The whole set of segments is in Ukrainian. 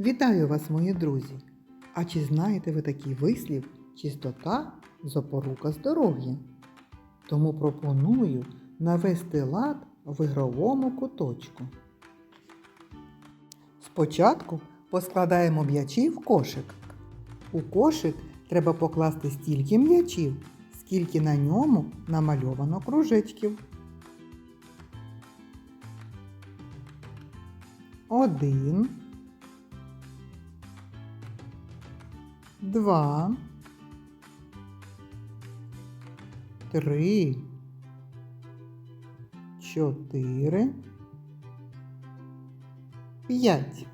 Вітаю вас, мої друзі! А чи знаєте ви такий вислів чистота запорука здоров'я? Тому пропоную навести лад в ігровому куточку. Спочатку поскладаємо м'ячі в кошик. У кошик треба покласти стільки м'ячів, скільки на ньому намальовано кружечків. Один. Два. Три. Чотири. П'ять.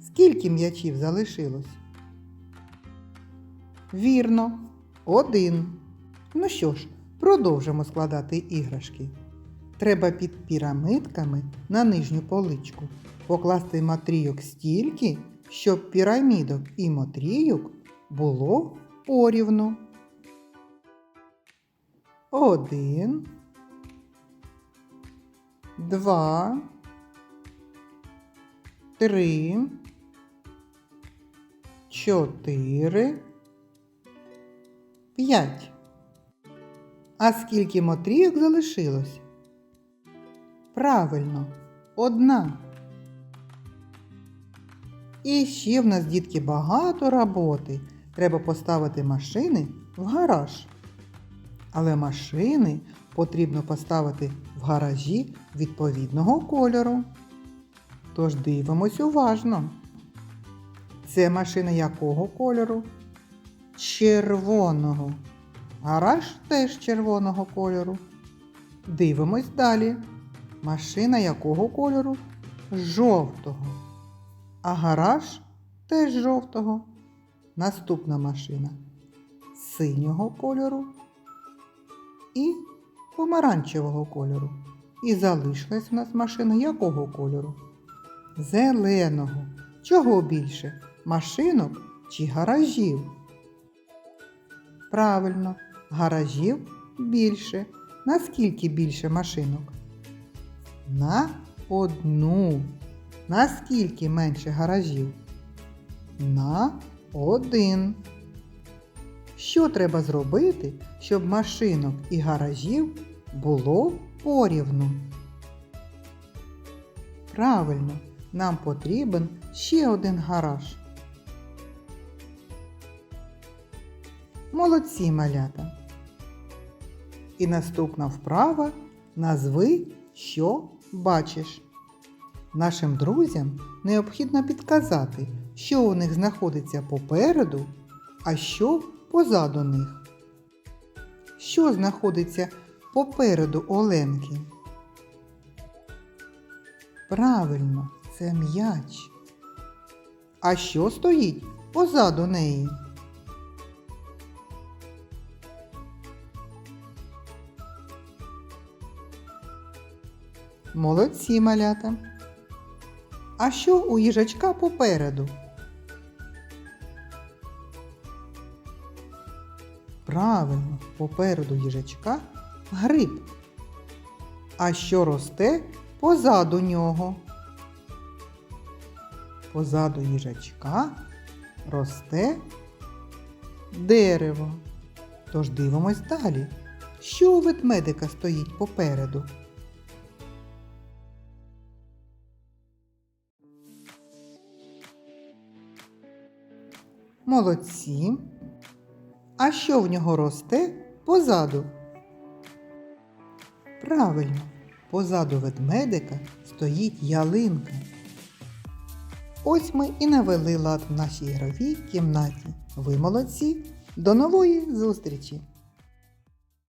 Скільки м'ячів залишилось? Вірно, один. Ну що ж, продовжимо складати іграшки. Треба під пірамидками на нижню поличку покласти матрійок стільки, щоб пірамідок і матрійок було порівну. Один. Два. Три. Чотири. П'ять. А скільки мотрійок залишилось? Правильно, одна. І ще в нас, дітки, багато роботи. Треба поставити машини в гараж. Але машини потрібно поставити в гаражі відповідного кольору. Тож дивимось уважно. Це машина якого кольору? Червоного. Гараж теж червоного кольору. Дивимось далі. Машина якого кольору? Жовтого. А гараж теж жовтого. Наступна машина синього кольору і помаранчевого кольору. І залишилась у нас машина якого кольору? Зеленого. Чого більше? Машинок чи гаражів? Правильно, гаражів більше. Наскільки більше машинок? На одну. Наскільки менше гаражів? На один. Що треба зробити, щоб машинок і гаражів було порівну? Правильно, нам потрібен ще один гараж. Молодці малята. І наступна вправа назви, що бачиш. Нашим друзям необхідно підказати, що у них знаходиться попереду, а що позаду них. Що знаходиться попереду Оленки? Правильно, це м'яч. А що стоїть позаду неї? Молодці малята. А що у їжачка попереду? Правильно, попереду їжачка гриб. А що росте позаду нього? Позаду їжачка росте дерево. Тож дивимось далі. Що у ведмедика стоїть попереду? Молодці. А що в нього росте позаду? Правильно, позаду ведмедика стоїть ялинка. Ось ми і навели лад в нашій ігровій кімнаті. Ви молодці. До нової зустрічі!